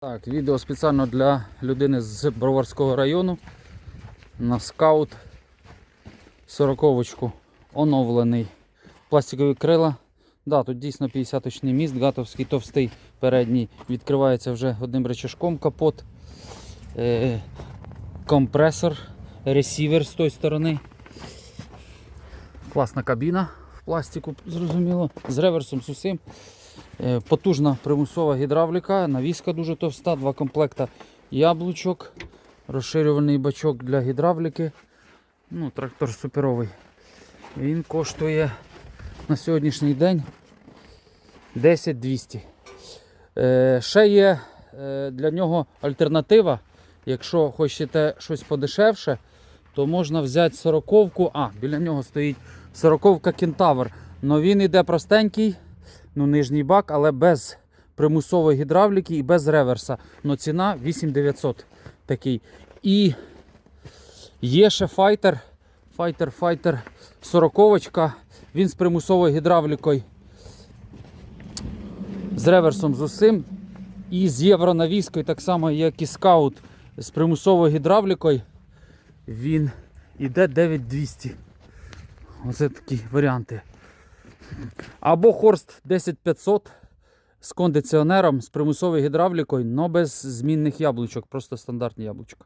Так, відео спеціально для людини з Броварського району. На скаут 40 оновлений. Пластикові крила. Да, тут дійсно 50-точний міст, гатовський товстий передній. Відкривається вже одним речашком капот. Е, компресор, ресівер з тої сторони. Класна кабіна в пластику, зрозуміло. З реверсом з усім. Е, Потужна примусова гідравліка, навіска дуже товста, два комплекта яблучок, розширювальний бачок для гідравліки. Ну, трактор суперовий. Він коштує на сьогоднішній день 10 200. Е, ще є е, для нього альтернатива. Якщо хочете щось подешевше, то можна взяти сороковку. А, біля нього стоїть сороковка Кентавр. Но він іде простенький, ну, нижній бак, але без примусової гідравліки і без реверса. Но ціна 8900 такий. І є ще файтер. Файтер, файтер, сороковочка. Він з примусовою гідравлікою. З реверсом з усім. І з євронавіскою, так само, як і скаут з примусовою гідравлікою. Він іде 9200. Оце такі варіанти. Або Хорст 10500 з кондиціонером, з примусовою гідравлікою, але без змінних яблучок, просто стандартні яблучка.